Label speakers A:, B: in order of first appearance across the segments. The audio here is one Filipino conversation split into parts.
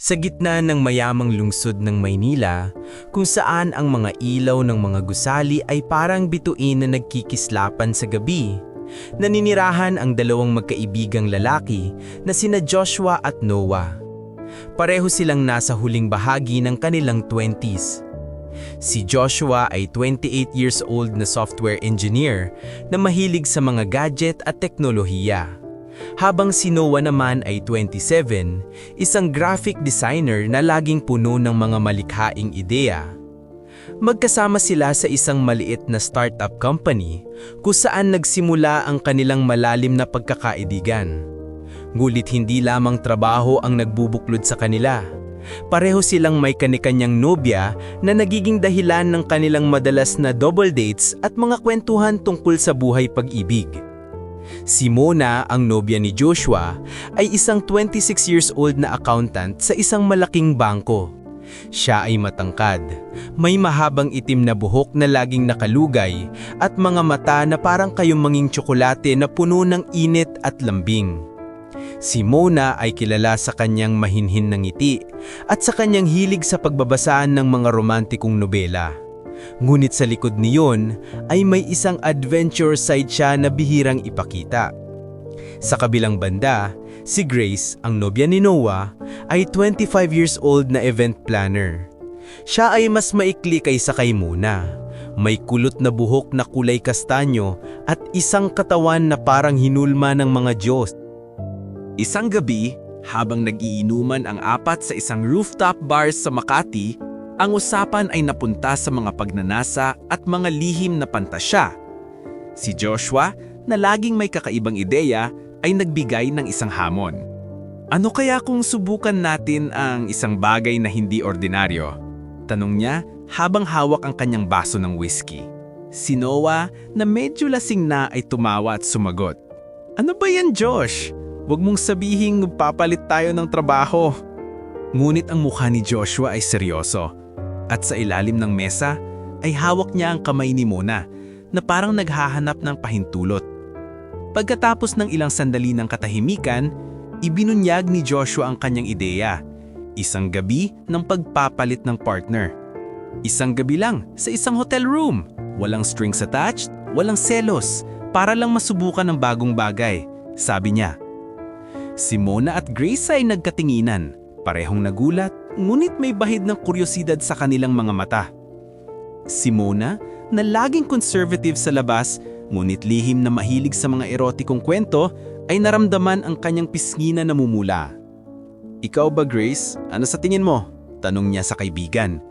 A: Sa gitna ng mayamang lungsod ng Maynila, kung saan ang mga ilaw ng mga gusali ay parang bituin na nagkikislapan sa gabi, naninirahan ang dalawang magkaibigang lalaki na sina Joshua at Noah. Pareho silang nasa huling bahagi ng kanilang 20s. Si Joshua ay 28 years old na software engineer na mahilig sa mga gadget at teknolohiya habang si Noah naman ay 27, isang graphic designer na laging puno ng mga malikhaing ideya. Magkasama sila sa isang maliit na startup company kung saan nagsimula ang kanilang malalim na pagkakaibigan. Ngulit hindi lamang trabaho ang nagbubuklod sa kanila. Pareho silang may kanikanyang nobya na nagiging dahilan ng kanilang madalas na double dates at mga kwentuhan tungkol sa buhay pag-ibig. Si Mona, ang nobya ni Joshua, ay isang 26 years old na accountant sa isang malaking bangko. Siya ay matangkad, may mahabang itim na buhok na laging nakalugay at mga mata na parang kayumanging tsokolate na puno ng init at lambing. Si Mona ay kilala sa kanyang mahinhin na ngiti at sa kanyang hilig sa pagbabasaan ng mga romantikong nobela. Ngunit sa likod niyon ay may isang adventure side siya na bihirang ipakita. Sa kabilang banda, si Grace, ang nobya ni Noah, ay 25 years old na event planner. Siya ay mas maikli kaysa kay Muna. May kulot na buhok na kulay kastanyo at isang katawan na parang hinulma ng mga Diyos. Isang gabi, habang nagiinuman ang apat sa isang rooftop bar sa Makati, ang usapan ay napunta sa mga pagnanasa at mga lihim na pantasya. Si Joshua, na laging may kakaibang ideya, ay nagbigay ng isang hamon. Ano kaya kung subukan natin ang isang bagay na hindi ordinaryo? Tanong niya habang hawak ang kanyang baso ng whiskey. Si Noah, na medyo lasing na ay tumawa at sumagot. Ano ba yan, Josh? Huwag mong sabihing papalit tayo ng trabaho. Ngunit ang mukha ni Joshua ay seryoso. At sa ilalim ng mesa ay hawak niya ang kamay ni Mona na parang naghahanap ng pahintulot. Pagkatapos ng ilang sandali ng katahimikan, ibinunyag ni Joshua ang kanyang ideya. Isang gabi ng pagpapalit ng partner. Isang gabi lang sa isang hotel room. Walang strings attached, walang selos, para lang masubukan ng bagong bagay, sabi niya. Si Mona at Grace ay nagkatinginan, parehong nagulat, ngunit may bahid ng kuryosidad sa kanilang mga mata. Si Mona, na laging conservative sa labas, ngunit lihim na mahilig sa mga erotikong kwento, ay naramdaman ang kanyang pisngi na namumula. Ikaw ba Grace? Ano sa tingin mo? Tanong niya sa kaibigan.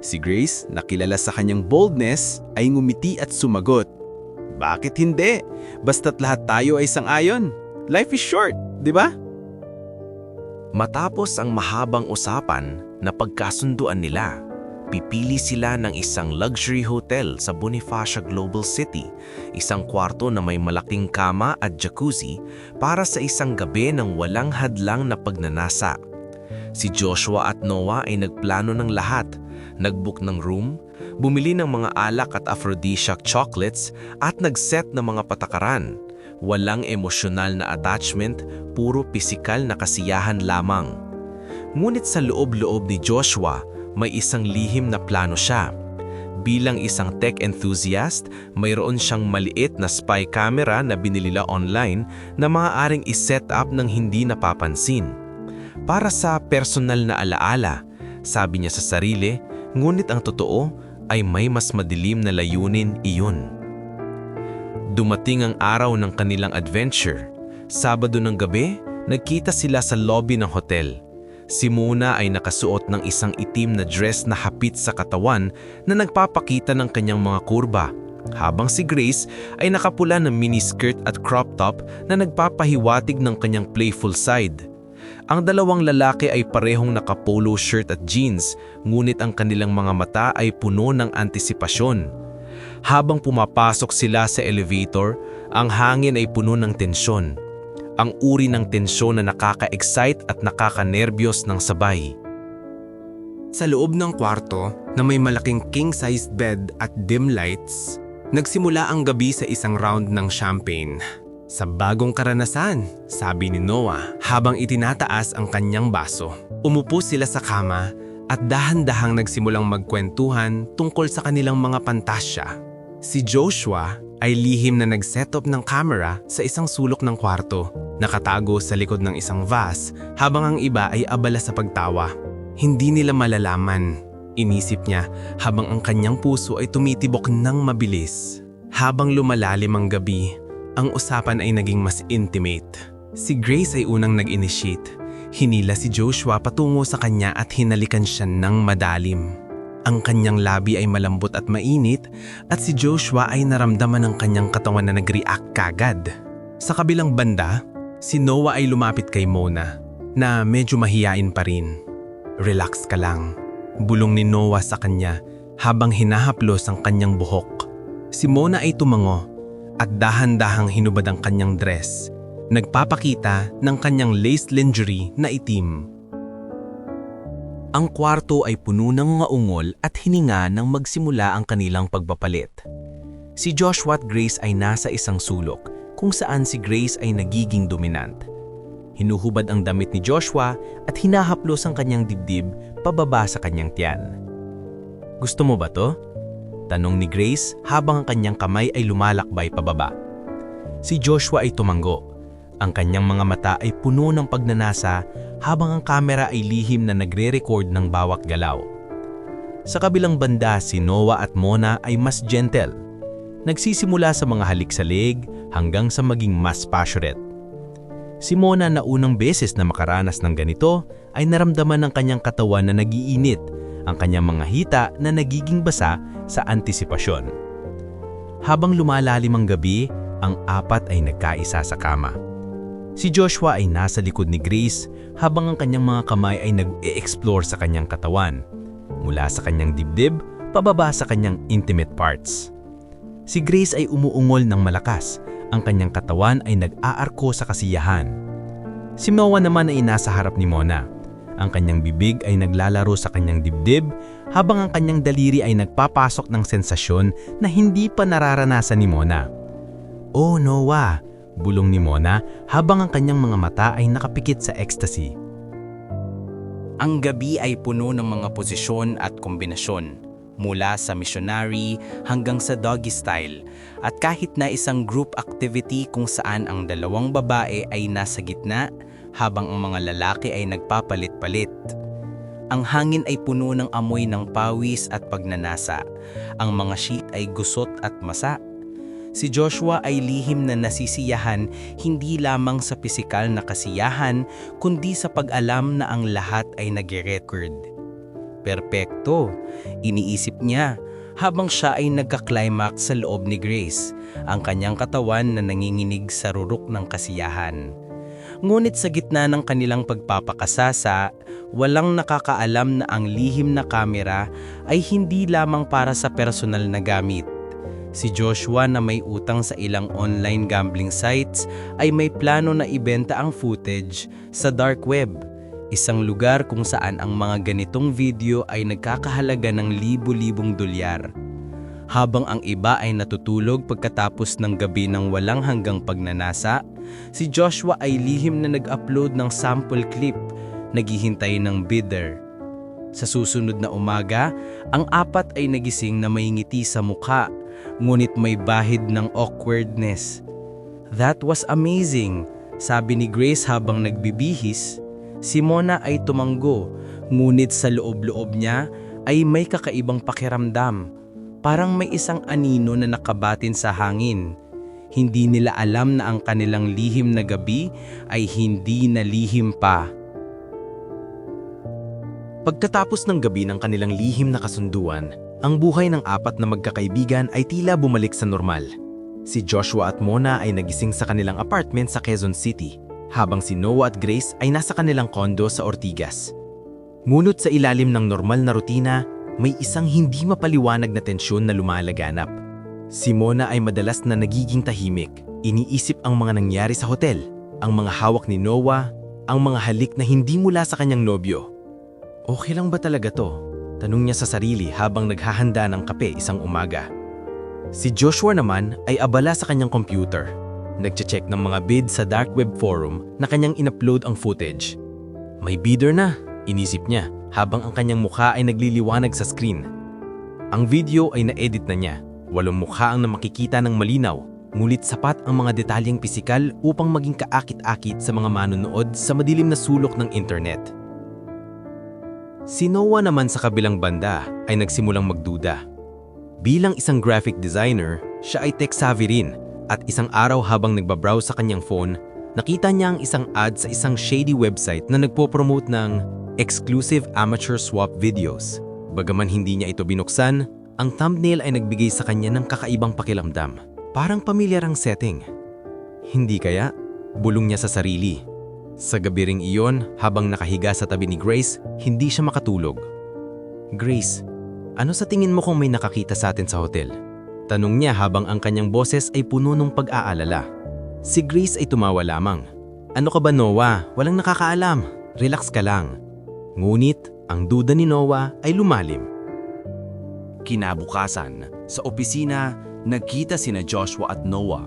A: Si Grace, nakilala sa kanyang boldness, ay ngumiti at sumagot. Bakit hindi? Basta't lahat tayo ay sang-ayon. Life is short, di ba?
B: Matapos ang mahabang usapan na pagkasunduan nila, pipili sila ng isang luxury hotel sa Bonifacia Global City, isang kwarto na may malaking kama at jacuzzi para sa isang gabi ng walang hadlang na pagnanasa. Si Joshua at Noah ay nagplano ng lahat, nagbook ng room, bumili ng mga alak at aphrodisiac chocolates at nagset ng mga patakaran. Walang emosyonal na attachment, puro pisikal na kasiyahan lamang. Ngunit sa loob-loob ni Joshua, may isang lihim na plano siya. Bilang isang tech enthusiast, mayroon siyang maliit na spy camera na binilila online na maaaring iset up ng hindi napapansin. Para sa personal na alaala, sabi niya sa sarili, ngunit ang totoo ay may mas madilim na layunin iyon. Dumating ang araw ng kanilang adventure. Sabado ng gabi, nagkita sila sa lobby ng hotel. Si Muna ay nakasuot ng isang itim na dress na hapit sa katawan na nagpapakita ng kanyang mga kurba, habang si Grace ay nakapula ng miniskirt at crop top na nagpapahiwatig ng kanyang playful side. Ang dalawang lalaki ay parehong nakapolo shirt at jeans, ngunit ang kanilang mga mata ay puno ng antisipasyon. Habang pumapasok sila sa elevator, ang hangin ay puno ng tensyon. Ang uri ng tensyon na nakaka-excite at nakaka-nervyos ng sabay.
A: Sa loob ng kwarto na may malaking king-sized bed at dim lights, nagsimula ang gabi sa isang round ng champagne.
C: Sa bagong karanasan, sabi ni Noah habang itinataas ang kanyang baso. Umupo sila sa kama at dahan-dahang nagsimulang magkwentuhan tungkol sa kanilang mga pantasya. Si Joshua ay lihim na nag-set up ng camera sa isang sulok ng kwarto, nakatago sa likod ng isang vase habang ang iba ay abala sa pagtawa. Hindi nila malalaman, inisip niya habang ang kanyang puso ay tumitibok ng mabilis. Habang lumalalim ang gabi, ang usapan ay naging mas intimate. Si Grace ay unang nag-initiate. Hinila si Joshua patungo sa kanya at hinalikan siya ng madalim. Ang kanyang labi ay malambot at mainit at si Joshua ay naramdaman ng kanyang katawan na nag-react kagad. Sa kabilang banda, si Noah ay lumapit kay Mona na medyo mahiyain pa rin. Relax ka lang. Bulong ni Noah sa kanya habang hinahaplos ang kanyang buhok. Si Mona ay tumango at dahan-dahang hinubad ang kanyang dress. Nagpapakita ng kanyang lace lingerie na itim.
B: Ang kwarto ay puno ng mga ungol at hininga nang magsimula ang kanilang pagpapalit. Si Joshua at Grace ay nasa isang sulok kung saan si Grace ay nagiging dominant. Hinuhubad ang damit ni Joshua at hinahaplos ang kanyang dibdib pababa sa kanyang tiyan. Gusto mo ba to? Tanong ni Grace habang ang kanyang kamay ay lumalakbay pababa. Si Joshua ay tumanggo. Ang kanyang mga mata ay puno ng pagnanasa habang ang kamera ay lihim na nagre-record ng bawat galaw. Sa kabilang banda, si Noah at Mona ay mas gentle. Nagsisimula sa mga halik sa leg hanggang sa maging mas passionate. Si Mona na unang beses na makaranas ng ganito ay naramdaman ng kanyang katawan na nagiinit, ang kanyang mga hita na nagiging basa sa antisipasyon. Habang lumalalim ang gabi, ang apat ay nagkaisa sa kama. Si Joshua ay nasa likod ni Grace habang ang kanyang mga kamay ay nag-e-explore sa kanyang katawan, mula sa kanyang dibdib pababa sa kanyang intimate parts. Si Grace ay umuungol ng malakas, ang kanyang katawan ay nag-aarko sa kasiyahan. Si Noah naman ay nasa harap ni Mona. Ang kanyang bibig ay naglalaro sa kanyang dibdib habang ang kanyang daliri ay nagpapasok ng sensasyon na hindi pa nararanasan ni Mona. Oh Noah, bulong ni Mona habang ang kanyang mga mata ay nakapikit sa ecstasy.
A: Ang gabi ay puno ng mga posisyon at kombinasyon, mula sa missionary hanggang sa doggy style, at kahit na isang group activity kung saan ang dalawang babae ay nasa gitna habang ang mga lalaki ay nagpapalit-palit. Ang hangin ay puno ng amoy ng pawis at pagnanasa. Ang mga sheet ay gusot at masa. Si Joshua ay lihim na nasisiyahan hindi lamang sa pisikal na kasiyahan kundi sa pag-alam na ang lahat ay nag-record. Perpekto, iniisip niya habang siya ay nagka-climax sa loob ni Grace, ang kanyang katawan na nanginginig sa rurok ng kasiyahan. Ngunit sa gitna ng kanilang pagpapakasasa, walang nakakaalam na ang lihim na kamera ay hindi lamang para sa personal na gamit. Si Joshua na may utang sa ilang online gambling sites ay may plano na ibenta ang footage sa dark web, isang lugar kung saan ang mga ganitong video ay nagkakahalaga ng libu-libong dolyar. Habang ang iba ay natutulog pagkatapos ng gabi ng walang hanggang pagnanasa, si Joshua ay lihim na nag-upload ng sample clip, naghihintay ng bidder. Sa susunod na umaga, ang apat ay nagising na may ngiti sa mukha, ngunit may bahid ng awkwardness. That was amazing, sabi ni Grace habang nagbibihis. Si Mona ay tumanggo, ngunit sa loob-loob niya ay may kakaibang pakiramdam. Parang may isang anino na nakabatin sa hangin. Hindi nila alam na ang kanilang lihim na gabi ay hindi na lihim pa.
B: Pagkatapos ng gabi ng kanilang lihim na kasunduan, ang buhay ng apat na magkakaibigan ay tila bumalik sa normal. Si Joshua at Mona ay nagising sa kanilang apartment sa Quezon City, habang si Noah at Grace ay nasa kanilang kondo sa Ortigas. Ngunit sa ilalim ng normal na rutina, may isang hindi mapaliwanag na tensyon na lumalaganap. Si Mona ay madalas na nagiging tahimik, iniisip ang mga nangyari sa hotel, ang mga hawak ni Noah, ang mga halik na hindi mula sa kanyang nobyo. Okay lang ba talaga to? Tanong niya sa sarili habang naghahanda ng kape isang umaga. Si Joshua naman ay abala sa kanyang computer.
C: Nagche-check ng mga bid sa dark web forum na kanyang inupload ang footage. May bidder na, inisip niya habang ang kanyang mukha ay nagliliwanag sa screen. Ang video ay na-edit na niya. Walong mukha ang na makikita ng malinaw, ngunit sapat ang mga detalyeng pisikal upang maging kaakit-akit sa mga manonood sa madilim na sulok ng internet. Si Noah naman sa kabilang banda ay nagsimulang magduda. Bilang isang graphic designer, siya ay tech-savvy rin at isang araw habang nagbabrowse sa kanyang phone, nakita niya ang isang ad sa isang shady website na nagpo-promote ng exclusive amateur swap videos. Bagaman hindi niya ito binuksan, ang thumbnail ay nagbigay sa kanya ng kakaibang pakilamdam. Parang pamilyar ang setting. Hindi kaya? Bulong niya sa sarili. Sa gabi ring iyon, habang nakahiga sa tabi ni Grace, hindi siya makatulog. Grace, ano sa tingin mo kung may nakakita sa atin sa hotel? Tanong niya habang ang kanyang boses ay puno ng pag-aalala. Si Grace ay tumawa lamang. Ano ka ba Noah? Walang nakakaalam. Relax ka lang. Ngunit, ang duda ni Noah ay lumalim.
B: Kinabukasan, sa opisina, nagkita sina Joshua at Noah.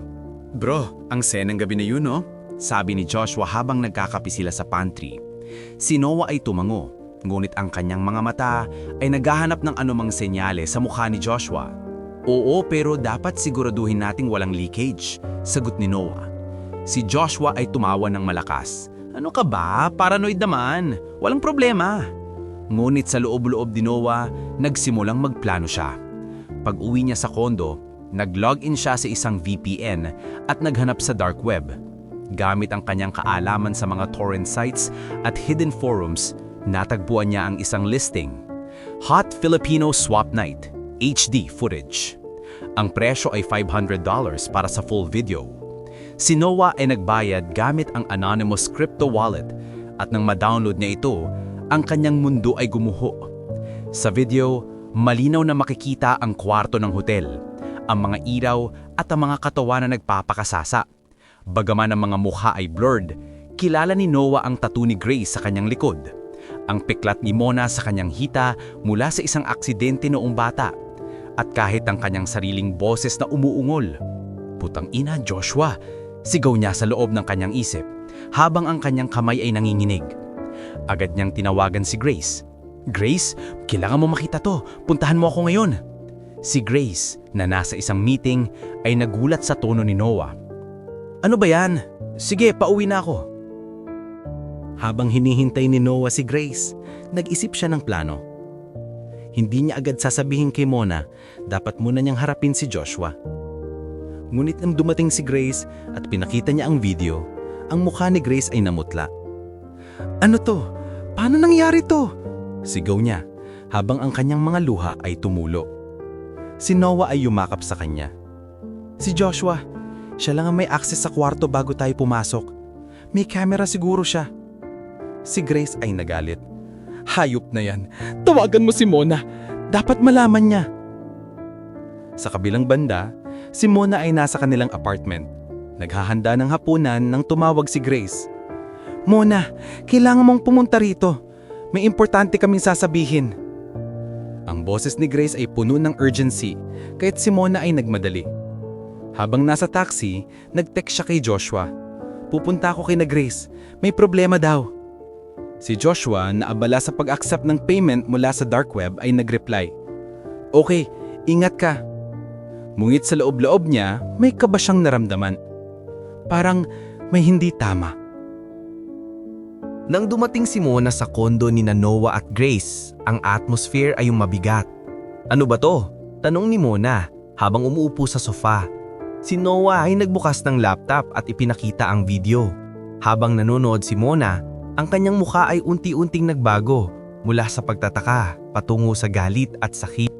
D: Bro, ang senang gabi na yun, no?
B: Sabi ni Joshua habang nagkakapi sila sa pantry. Si Noah ay tumango, ngunit ang kanyang mga mata ay naghahanap ng anumang senyale sa mukha ni Joshua. Oo, pero dapat siguraduhin nating walang leakage, sagot ni Noah. Si Joshua ay tumawa ng malakas. Ano ka ba? Paranoid naman. Walang problema. Ngunit sa loob-loob ni Noah, nagsimulang magplano siya. Pag uwi niya sa kondo, nag-login siya sa isang VPN at naghanap sa dark web. Gamit ang kanyang kaalaman sa mga torrent sites at hidden forums, natagpuan niya ang isang listing. Hot Filipino Swap Night, HD footage. Ang presyo ay $500 para sa full video. Si Noah ay nagbayad gamit ang anonymous crypto wallet at nang ma-download niya ito, ang kanyang mundo ay gumuho. Sa video, malinaw na makikita ang kwarto ng hotel, ang mga ilaw at ang mga katawan na nagpapakasasa. Bagaman ang mga mukha ay blurred, kilala ni Noah ang tattoo ni Grace sa kanyang likod. Ang piklat ni Mona sa kanyang hita mula sa isang aksidente noong bata. At kahit ang kanyang sariling boses na umuungol. Putang ina, Joshua! Sigaw niya sa loob ng kanyang isip, habang ang kanyang kamay ay nanginginig. Agad niyang tinawagan si Grace. Grace, kailangan mo makita to. Puntahan mo ako ngayon. Si Grace, na nasa isang meeting, ay nagulat sa tono ni Noah. Ano ba yan? Sige, pauwi na ako. Habang hinihintay ni Noah si Grace, nag-isip siya ng plano. Hindi niya agad sasabihin kay Mona, dapat muna niyang harapin si Joshua. Ngunit nang dumating si Grace at pinakita niya ang video, ang mukha ni Grace ay namutla. Ano to? Paano nangyari to? Sigaw niya, habang ang kanyang mga luha ay tumulo. Si Noah ay yumakap sa kanya. Si Joshua, siya lang ang may access sa kwarto bago tayo pumasok. May camera siguro siya. Si Grace ay nagalit. Hayop na yan. Tawagan mo si Mona. Dapat malaman niya. Sa kabilang banda, si Mona ay nasa kanilang apartment. Naghahanda ng hapunan nang tumawag si Grace. Mona, kailangan mong pumunta rito. May importante kaming sasabihin. Ang boses ni Grace ay puno ng urgency, kahit si Mona ay nagmadali. Habang nasa taxi, nag-text siya kay Joshua. Pupunta ako kay na Grace. May problema daw. Si Joshua, na abala sa pag-accept ng payment mula sa dark web, ay nag-reply. Okay, ingat ka. Mungit sa loob-loob niya, may kaba siyang naramdaman. Parang may hindi tama.
A: Nang dumating si Mona sa kondo ni Noah at Grace, ang atmosphere ay yung mabigat. Ano ba to? Tanong ni Mona habang umuupo sa sofa. Si Noah ay nagbukas ng laptop at ipinakita ang video. Habang nanonood si Mona, ang kanyang mukha ay unti-unting nagbago mula sa pagtataka patungo sa galit at sakit.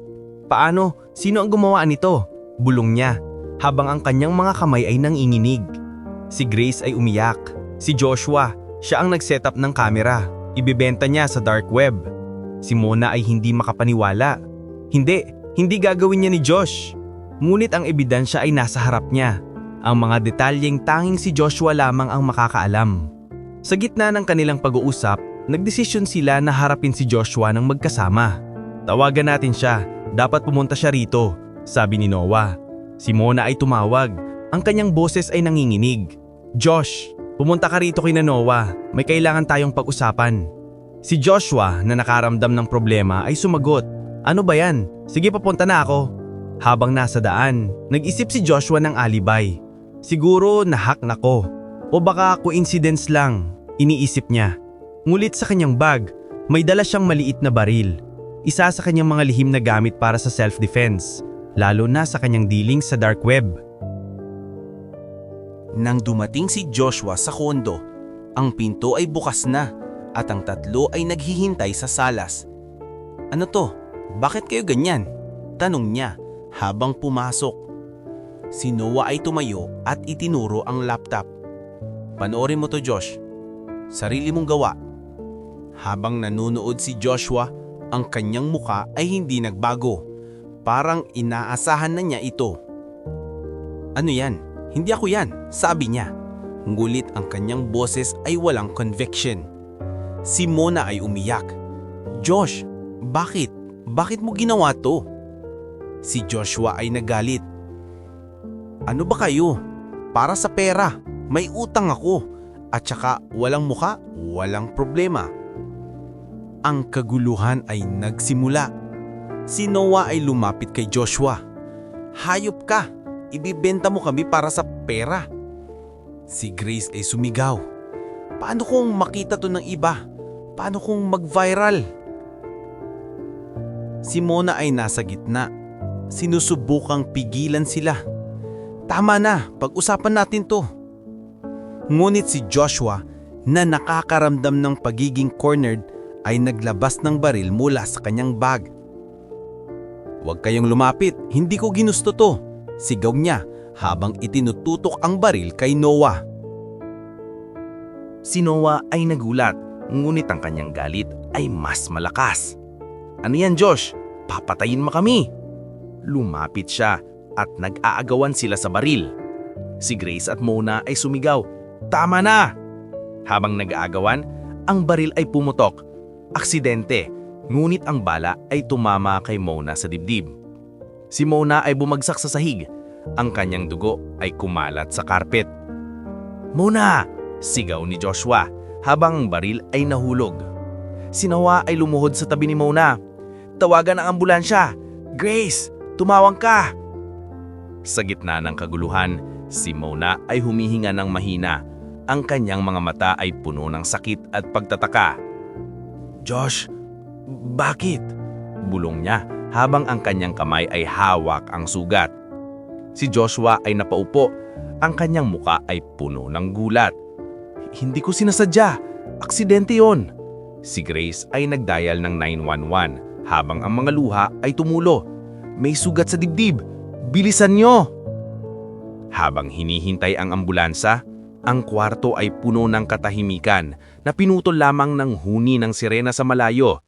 A: Paano? Sino ang gumawa nito? Bulong niya habang ang kanyang mga kamay ay nanginginig. Si Grace ay umiyak. Si Joshua, siya ang nag-setup ng kamera. Ibibenta niya sa dark web. Si Mona ay hindi makapaniwala. Hindi, hindi gagawin niya ni Josh. Ngunit ang ebidensya ay nasa harap niya. Ang mga detalyeng tanging si Joshua lamang ang makakaalam. Sa gitna ng kanilang pag-uusap, nagdesisyon sila na harapin si Joshua ng magkasama. Tawagan natin siya, dapat pumunta siya rito, sabi ni Noah. Si Mona ay tumawag, Ang kanyang boses ay nanginginig. Josh, pumunta ka rito kay Noah. May kailangan tayong pag-usapan. Si Joshua na nakaramdam ng problema ay sumagot. Ano ba yan? Sige papunta na ako. Habang nasa daan, nag-isip si Joshua ng alibay. Siguro nahack na ko. O baka coincidence lang, iniisip niya. Ngulit sa kanyang bag, may dala siyang maliit na baril. Isa sa kanyang mga lihim na gamit para sa self-defense, lalo na sa kanyang dealing sa dark web.
E: Nang dumating si Joshua sa kondo, ang pinto ay bukas na at ang tatlo ay naghihintay sa salas. Ano to? Bakit kayo ganyan? Tanong niya habang pumasok. Si Noah ay tumayo at itinuro ang laptop. Panoorin mo to Josh. Sarili mong gawa. Habang nanunood si Joshua, ang kanyang muka ay hindi nagbago. Parang inaasahan na niya ito. Ano yan? Hindi ako yan, sabi niya. Ngulit ang kanyang boses ay walang conviction. Si Mona ay umiyak. Josh, bakit? Bakit mo ginawa to? Si Joshua ay nagalit. Ano ba kayo? Para sa pera, may utang ako. At saka walang muka, walang problema. Ang kaguluhan ay nagsimula. Si Noah ay lumapit kay Joshua. Hayop ka! Ibibenta mo kami para sa pera. Si Grace ay sumigaw. Paano kung makita to ng iba? Paano kung mag-viral? Si Mona ay nasa gitna. Sinusubukang pigilan sila. Tama na, pag-usapan natin to. Ngunit si Joshua na nakakaramdam ng pagiging cornered ay naglabas ng baril mula sa kanyang bag. Huwag kayong lumapit, hindi ko ginusto to. Sigaw niya habang itinututok ang baril kay Noah.
B: Si Noah ay nagulat, ngunit ang kanyang galit ay mas malakas. Ano yan Josh? Papatayin mo kami! Lumapit siya at nag-aagawan sila sa baril. Si Grace at Mona ay sumigaw, Tama na! Habang nag-aagawan, ang baril ay pumutok. Aksidente, ngunit ang bala ay tumama kay Mona sa dibdib. Si Mona ay bumagsak sa sahig. Ang kanyang dugo ay kumalat sa karpet. Mona! Sigaw ni Joshua habang ang baril ay nahulog. Si Noah ay lumuhod sa tabi ni Mona. Tawagan ang ambulansya! Grace! Tumawang ka! Sa gitna ng kaguluhan, si Mona ay humihinga ng mahina. Ang kanyang mga mata ay puno ng sakit at pagtataka. Josh, bakit? Bulong niya habang ang kanyang kamay ay hawak ang sugat. Si Joshua ay napaupo. Ang kanyang muka ay puno ng gulat. Hindi ko sinasadya. Aksidente yon. Si Grace ay nagdial ng 911 habang ang mga luha ay tumulo. May sugat sa dibdib. Bilisan nyo! Habang hinihintay ang ambulansa, ang kwarto ay puno ng katahimikan na pinutol lamang ng huni ng sirena sa malayo.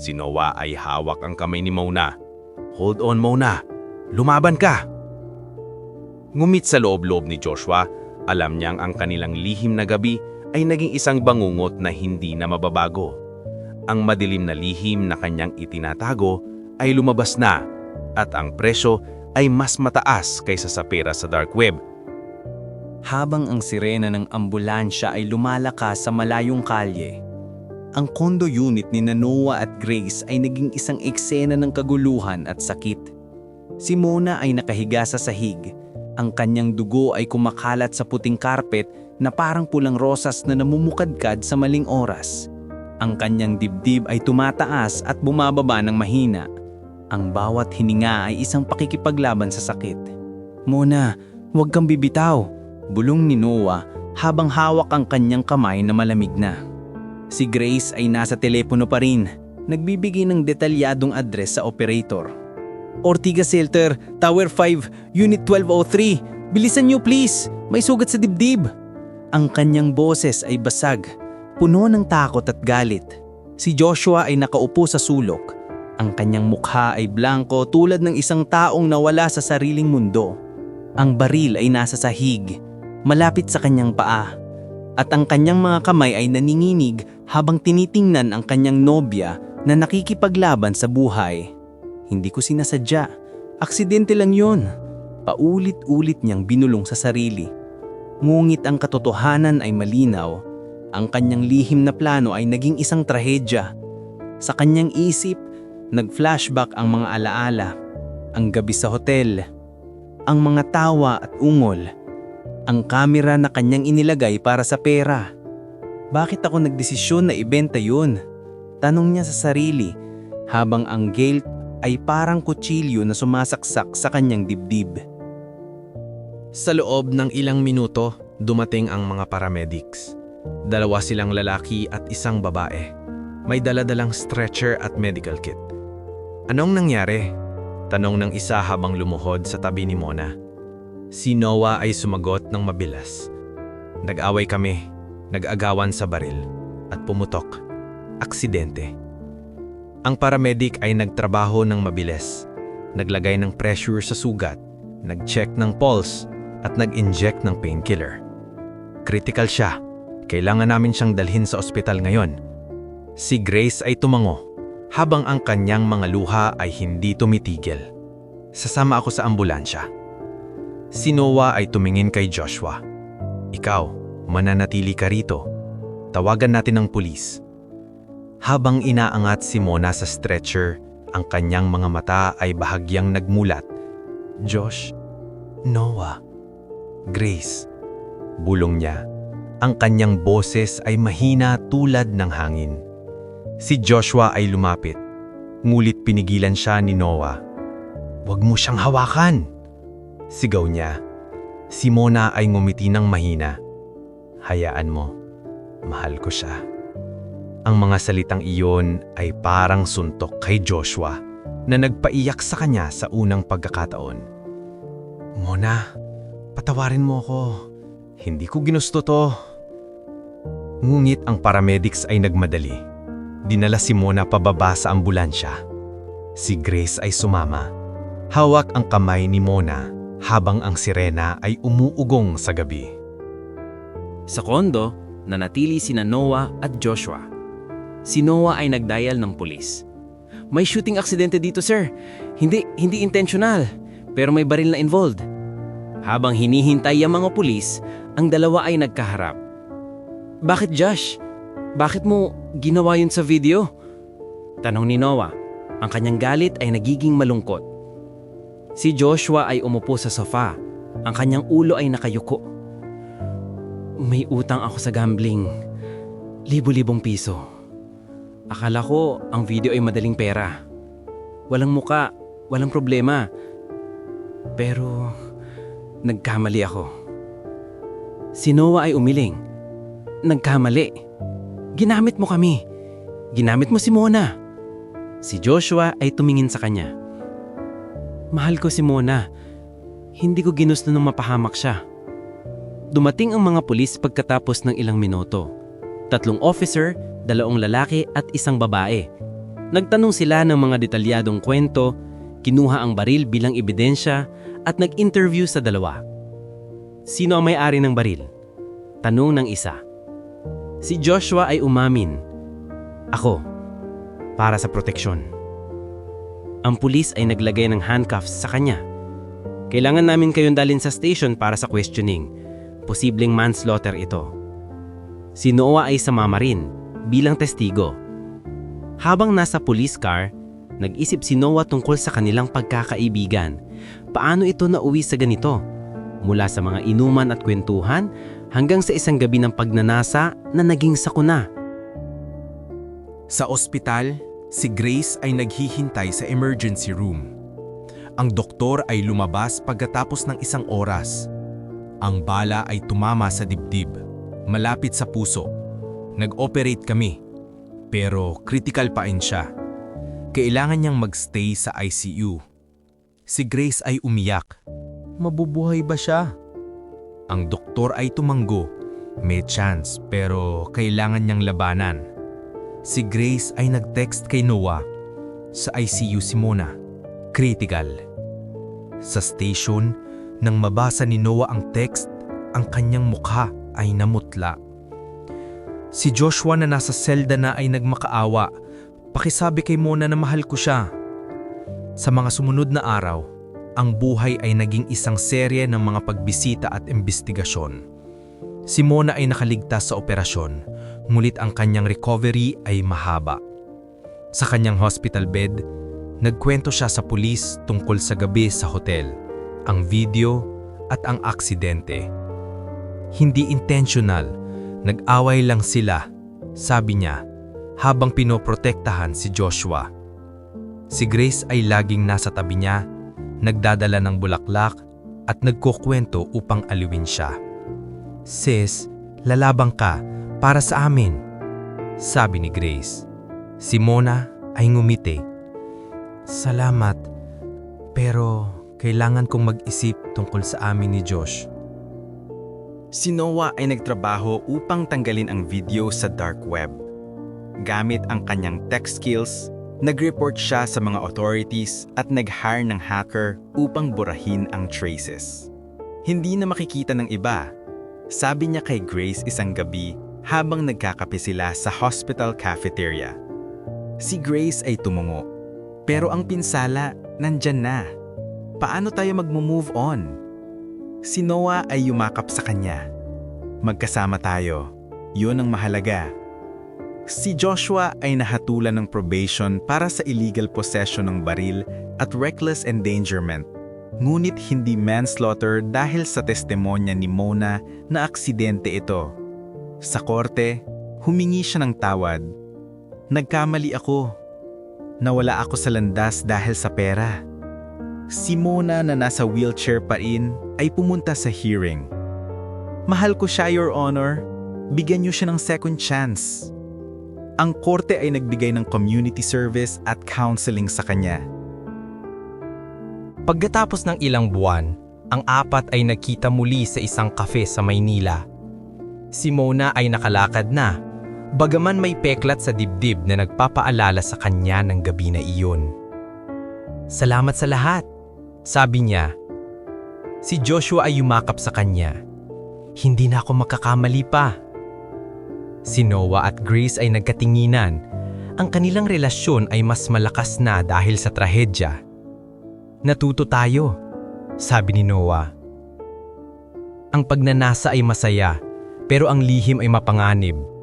B: Si Noah ay hawak ang kamay ni Mona. Hold on Mona, lumaban ka! Ngumit sa loob-loob ni Joshua, alam niyang ang kanilang lihim na gabi ay naging isang bangungot na hindi na mababago. Ang madilim na lihim na kanyang itinatago ay lumabas na at ang presyo ay mas mataas kaysa sa pera sa dark web.
F: Habang ang sirena ng ambulansya ay lumalakas sa malayong kalye, ang condo unit ni Noah at Grace ay naging isang eksena ng kaguluhan at sakit. Si Mona ay nakahiga sa sahig. Ang kanyang dugo ay kumakalat sa puting karpet na parang pulang rosas na namumukadkad sa maling oras. Ang kanyang dibdib ay tumataas at bumababa ng mahina. Ang bawat hininga ay isang pakikipaglaban sa sakit. Mona, huwag kang bibitaw, bulong ni Noah habang hawak ang kanyang kamay na malamig na. Si Grace ay nasa telepono pa rin, nagbibigay ng detalyadong address sa operator. Ortigas Shelter, Tower 5, Unit 1203. Bilisan niyo please, may sugat sa dibdib. Ang kanyang boses ay basag, puno ng takot at galit. Si Joshua ay nakaupo sa sulok. Ang kanyang mukha ay blanco tulad ng isang taong nawala sa sariling mundo. Ang baril ay nasa sahig, malapit sa kanyang paa. At ang kanyang mga kamay ay naninginig habang tinitingnan ang kanyang nobya na nakikipaglaban sa buhay. Hindi ko sinasadya. Aksidente lang yun. Paulit-ulit niyang binulong sa sarili. Ngunit ang katotohanan ay malinaw. Ang kanyang lihim na plano ay naging isang trahedya. Sa kanyang isip, nag-flashback ang mga alaala. Ang gabi sa hotel, ang mga tawa at ungol, ang kamera na kanyang inilagay para sa pera. Bakit ako nagdesisyon na ibenta yun? Tanong niya sa sarili habang ang guilt ay parang kutsilyo na sumasaksak sa kanyang dibdib.
C: Sa loob ng ilang minuto, dumating ang mga paramedics. Dalawa silang lalaki at isang babae. May daladalang stretcher at medical kit. Anong nangyari? Tanong ng isa habang lumuhod sa tabi ni Mona. Si Noah ay sumagot ng mabilas. Nag-away kami, nag-agawan sa baril, at pumutok. Aksidente. Ang paramedic ay nagtrabaho ng mabilis. Naglagay ng pressure sa sugat, nag-check ng pulse, at nag-inject ng painkiller. Critical siya. Kailangan namin siyang dalhin sa ospital ngayon. Si Grace ay tumango, habang ang kanyang mga luha ay hindi tumitigil. Sasama ako sa ambulansya. Si Noah ay tumingin kay Joshua. Ikaw, mananatili ka rito. Tawagan natin ang pulis. Habang inaangat si Mona sa stretcher, ang kanyang mga mata ay bahagyang nagmulat. Josh, Noah, Grace, bulong niya. Ang kanyang boses ay mahina tulad ng hangin. Si Joshua ay lumapit, ngulit pinigilan siya ni Noah. Huwag mo siyang hawakan! Sigaw niya. Si Mona ay ngumiti ng mahina. Hayaan mo, mahal ko siya. Ang mga salitang iyon ay parang suntok kay Joshua na nagpaiyak sa kanya sa unang pagkakataon. Mona, patawarin mo ako. Hindi ko ginusto to. Ngunit ang paramedics ay nagmadali. Dinala si Mona pababa sa ambulansya. Si Grace ay sumama. Hawak ang kamay ni Mona habang ang sirena ay umuugong sa gabi.
E: Sa kondo, nanatili sina Noah at Joshua. Si Noah ay nagdial ng pulis. May shooting aksidente dito, sir. Hindi, hindi intentional, pero may baril na involved. Habang hinihintay ang mga pulis, ang dalawa ay nagkaharap. Bakit Josh? Bakit mo ginawa yun sa video? Tanong ni Noah. Ang kanyang galit ay nagiging malungkot. Si Joshua ay umupo sa sofa. Ang kanyang ulo ay nakayuko. May utang ako sa gambling. Libo-libong piso. Akala ko ang video ay madaling pera. Walang muka, walang problema. Pero nagkamali ako. Si Noah ay umiling. Nagkamali. Ginamit mo kami. Ginamit mo si Mona. Si Joshua ay tumingin sa kanya. Mahal ko si Mona. Hindi ko ginusto nang mapahamak siya. Dumating ang mga pulis pagkatapos ng ilang minuto. Tatlong officer, dalawang lalaki at isang babae. Nagtanong sila ng mga detalyadong kwento, kinuha ang baril bilang ebidensya at nag-interview sa dalawa. Sino ang may-ari ng baril? Tanong ng isa. Si Joshua ay umamin. Ako, para sa proteksyon. Ang pulis ay naglagay ng handcuffs sa kanya. Kailangan namin kayong dalhin sa station para sa questioning. Posibleng manslaughter ito. Si Noah ay sumama rin bilang testigo. Habang nasa police car, nag-isip si Noah tungkol sa kanilang pagkakaibigan. Paano ito nauwi sa ganito? Mula sa mga inuman at kwentuhan hanggang sa isang gabi ng pagnanasa na naging sakuna.
A: Sa ospital, si Grace ay naghihintay sa emergency room. Ang doktor ay lumabas pagkatapos ng isang oras. Ang bala ay tumama sa dibdib, malapit sa puso. Nag-operate kami, pero critical pa rin siya. Kailangan niyang magstay sa ICU. Si Grace ay umiyak. Mabubuhay ba siya? Ang doktor ay tumanggo. May chance pero kailangan niyang labanan. Si Grace ay nag-text kay Noah. Sa ICU si Mona. Critical. Sa station, nang mabasa ni Noah ang text, ang kanyang mukha ay namutla. Si Joshua na nasa selda na ay nagmakaawa. Pakisabi kay Mona na mahal ko siya. Sa mga sumunod na araw, ang buhay ay naging isang serye ng mga pagbisita at imbestigasyon. Si Mona ay nakaligtas sa operasyon, ngulit ang kanyang recovery ay mahaba. Sa kanyang hospital bed, nagkwento siya sa pulis tungkol sa gabi sa hotel, ang video at ang aksidente. Hindi intentional, nag-away lang sila, sabi niya, habang pinoprotektahan si Joshua. Si Grace ay laging nasa tabi niya, nagdadala ng bulaklak at nagkukwento upang aliwin siya. Sis, lalabang ka para sa amin, sabi ni Grace. Si Mona ay ngumiti. Salamat, pero kailangan kong mag-isip tungkol sa amin ni Josh.
E: Si Noah ay nagtrabaho upang tanggalin ang video sa dark web. Gamit ang kanyang tech skills, nag-report siya sa mga authorities at nag-hire ng hacker upang burahin ang traces. Hindi na makikita ng iba. Sabi niya kay Grace isang gabi habang nagkakape sila sa hospital cafeteria. Si Grace ay tumungo. Pero ang pinsala, nandyan na. Paano tayo mag-move on? Si Noah ay yumakap sa kanya. Magkasama tayo. Yun ang mahalaga. Si Joshua ay nahatulan ng probation para sa illegal possession ng baril at reckless endangerment. Ngunit hindi manslaughter dahil sa testimonya ni Mona na aksidente ito. Sa korte, humingi siya ng tawad. Nagkamali ako. Nawala ako sa landas dahil sa pera. Si Mona na nasa wheelchair pa rin ay pumunta sa hearing. Mahal ko siya, Your Honor. Bigyan niyo siya ng second chance. Ang korte ay nagbigay ng community service at counseling sa kanya.
A: Pagkatapos ng ilang buwan, ang apat ay nagkita muli sa isang kafe sa Maynila. Si Mona ay nakalakad na, bagaman may peklat sa dibdib na nagpapaalala sa kanya ng gabi na iyon. Salamat sa lahat, sabi niya. Si Joshua ay yumakap sa kanya. Hindi na ako makakamali pa. Si Noah at Grace ay nagkatinginan. Ang kanilang relasyon ay mas malakas na dahil sa trahedya. Natuto tayo, sabi ni Noah. Ang pagnanasa ay masaya, pero ang lihim ay mapanganib.